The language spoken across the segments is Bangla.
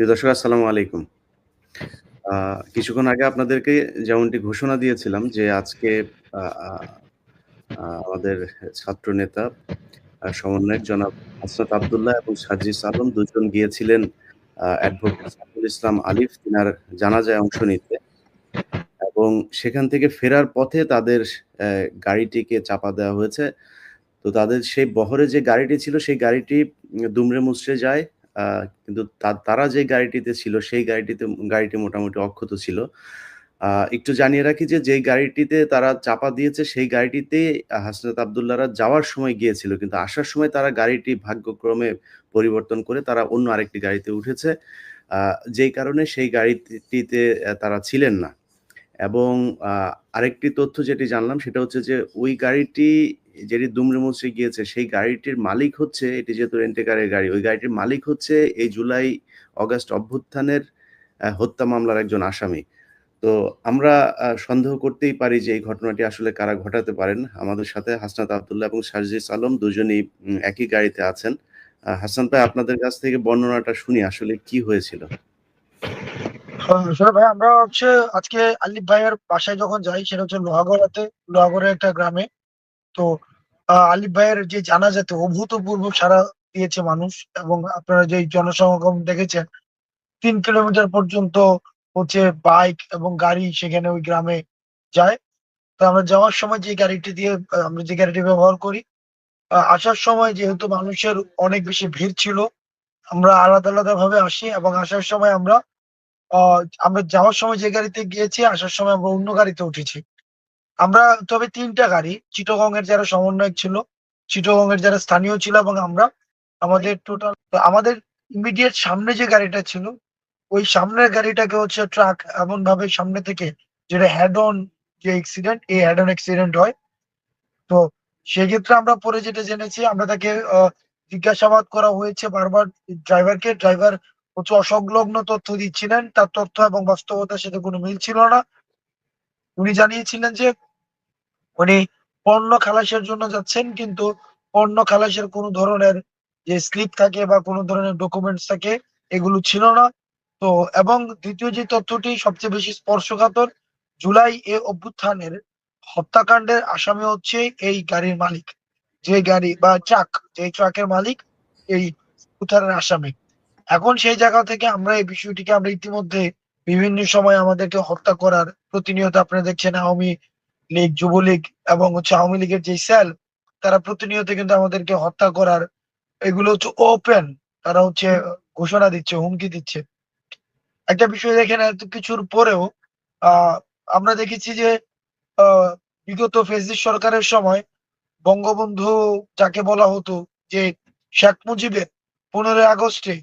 প্রিয় দর্শক, আসসালামু আলাইকুম। কিছুক্ষণ আগে আপনাদেরকে যেমনটি ঘোষণা দিয়েছিলাম যে আজকে আমাদের ছাত্রনেতা, আ, সমন্বয়ক জনাব হাসনাত আব্দুল্লাহ এবং সার্জিস আলম দুজন গিয়েছিলেন অ্যাডভোকেট ইসলাম আলিফ, তিনার জানাজায় অংশ নিতে। এবং সেখান থেকে ফেরার পথে তাদের গাড়িটিকে চাপা দেওয়া হয়েছে। তো তাদের সেই বহরে যে গাড়িটি ছিল, সেই গাড়িটি দুমড়ে মুচড়ে যায়। কিন্তু তারা যে গাড়িটিতে ছিল সেই গাড়িটিতে গাড়িটি মোটামুটি অক্ষত ছিল। একটু জানিয়ে রাখি যে, যেই গাড়িটিতে তারা চাপা দিয়েছে সেই গাড়িটিতেই আ হাসনাত আব্দুল্লাহরা যাওয়ার সময় গিয়েছিল। কিন্তু আসার সময় তারা গাড়িটি ভাগ্যক্রমে পরিবর্তন করে তারা অন্য আরেকটি গাড়িতে উঠেছে। যেই কারণে সেই গাড়িটিতে তারা ছিলেন না। এবং আরেকটি তথ্য যেটি জানলাম সেটা হচ্ছে যে ওই গাড়িটি যেটি দুমড়ে গিয়েছে সেই গাড়িটির মালিক হচ্ছে এটি যেহেতু রেন্টেকারের গাড়ি, ওই গাড়িটির মালিক হচ্ছে এই জুলাই অগাস্ট অভ্যুত্থানের হত্যা মামলার একজন আসামি। তো আমরা সন্দেহ করতেই পারি যে এই ঘটনাটি আসলে কারা ঘটাতে পারেন। আমাদের সাথে হাসনাত আবদুল্লাহ এবং সার্জিস আলম দুজনেই একই গাড়িতে আছেন। হাসান ভাই আপনাদের কাছ থেকে বর্ণনাটা শুনি আসলে কি হয়েছিল? হ্যাঁ, ভাই আমরা হচ্ছে আজকে আলিফ ভাইয়ের বাসায় যখন যাই সেটা হচ্ছে লোহাগড়াতে, লোহাগড়ার একটা গ্রামে। তো আলিফ ভাইয়ের যে জানাজাতে অভূতপূর্ব সাড়া দিয়েছে মানুষ এবং আপনারা যেই জনসমাগম দেখেছেন তিন কিলোমিটার পর্যন্ত হচ্ছে বাইক এবং গাড়ি সেখানে ওই গ্রামে যায়। তো আমরা যাওয়ার সময় যে গাড়িটি দিয়ে আমরা যে গাড়িটি ব্যবহার করি, আসার সময় যেহেতু মানুষের অনেক বেশি ভিড় ছিল, আমরা আলাদা, আলাদাভাবে আসি এবং আসার সময় আমরা আমরা যাওয়ার সময় যে গাড়িতে গিয়েছি, আসার সময় আমরা অন্য গাড়িতে উঠেছি। আমরা তবে তিনটা গাড়ি, চিটাগং এর যারা সমন্বয়ক ছিল, চিটাগং এর যারা স্থানীয় ছিল এবং আমরা আমাদের টোটাল আমাদের ইমিডিয়েট সামনে যে গাড়িটা ছিল, ওই সামনের গাড়িটাকে হচ্ছে ট্রাক এমনভাবে সামনে থেকে যেটা হ্যাড অন যে অ্যাক্সিডেন্ট, এই হ্যাড অন অ্যাক্সিডেন্ট হয়। তো সেক্ষেত্রে আমরা পরে যেটা জেনেছি আমরা তাকে জিজ্ঞাসাবাদ করা হয়েছে বারবার ড্রাইভারকে। ড্রাইভার হচ্ছে অসংলগ্ন তথ্য দিচ্ছিলেন। তার তথ্য এবং বাস্তবতার সাথে কোনো মিল ছিল না। উনি জানিয়েছিলেন যে উনি পণ্য খালাসের জন্য যাচ্ছেন কিন্তু পণ্য খালাসের কোনো ধরনের যে স্লিপ থাকে বা কোনো ধরনের ডকুমেন্টস থাকে এগুলো ছিল না। তো এবং দ্বিতীয় যে তথ্যটি সবচেয়ে বেশি স্পর্শকাতর, জুলাই এ অভ্যুত্থানের হত্যাকাণ্ডের আসামি হচ্ছে এই গাড়ির মালিক। যে গাড়ি বা ট্রাক, যে ট্রাকের মালিক এই উত্থানের আসামি। এখন সেই জায়গা থেকে আমরা এই বিষয়টিকে আমরা ইতিমধ্যে বিভিন্ন সময় আমাদেরকে হত্যা করার প্রতিনিয়ত আপনারা দেখছেন আওয়ামী লীগ, যুবলীগ এবং হচ্ছে আওয়ামী লীগের যেই সেল তারা প্রতিনিয়ত কিন্তু আমাদেরকে হত্যা করার এগুলো হচ্ছে ওপেন তারা হচ্ছে ঘোষণা দিচ্ছে, হুমকি দিচ্ছে। একটা বিষয় দেখেন এত কিছুর পরেও আমরা দেখেছি যে বিগত ফ্যাসিস্ট সরকারের সময় বঙ্গবন্ধু যাকে বলা হতো যে শেখ মুজিবের ১৫ই আগস্টে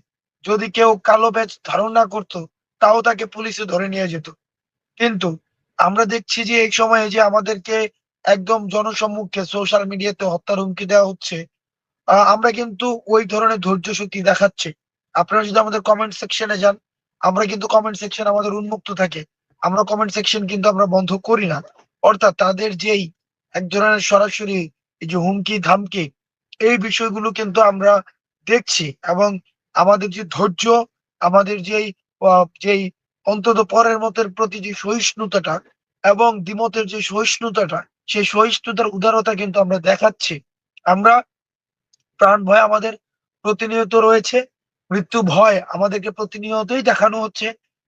যদি কেউ কালো ব্যাচ ধারণ না করতো তাও তাকে পুলিশে ধরে নিয়ে যেত। কিন্তু আমরা দেখছি যে এই সময়ে যে আমাদেরকে একদম জনসম্মুখে সোশ্যাল মিডিয়াতে হত্যার হুমকি দেওয়া হচ্ছে, আমরা কিন্তু ওই ধরনের ধৈর্য শক্তি দেখাচ্ছি। আপনারা যদি আমাদের কমেন্ট সেকশনে যান, আমরা কিন্তু কমেন্ট সেকশন আমাদের উন্মুক্ত থাকে। আমরা কমেন্ট সেকশন কিন্তু আমরা বন্ধ করি না। অর্থাৎ তাদের যেই এক ধরনের সরাসরি এই যে হুমকি-ধামকি এই বিষয়গুলো কিন্তু আমরা দেখছি এবং আমাদের যে ধৈর্য, আমাদের যেই যেই অন্তত পরের মতের প্রতি যে সহিষ্ণুতাটা এবং দ্বিমতের যে সহিষ্ণুতাটা, সেই সহিষ্ণুতার উদারতা কিন্তু আমরা দেখাচ্ছি। আমরা প্রাণ ভয় আমাদের প্রতিনিয়ত রয়েছে। মৃত্যু ভয় আমাদেরকে প্রতিনিয়তই দেখানো হচ্ছে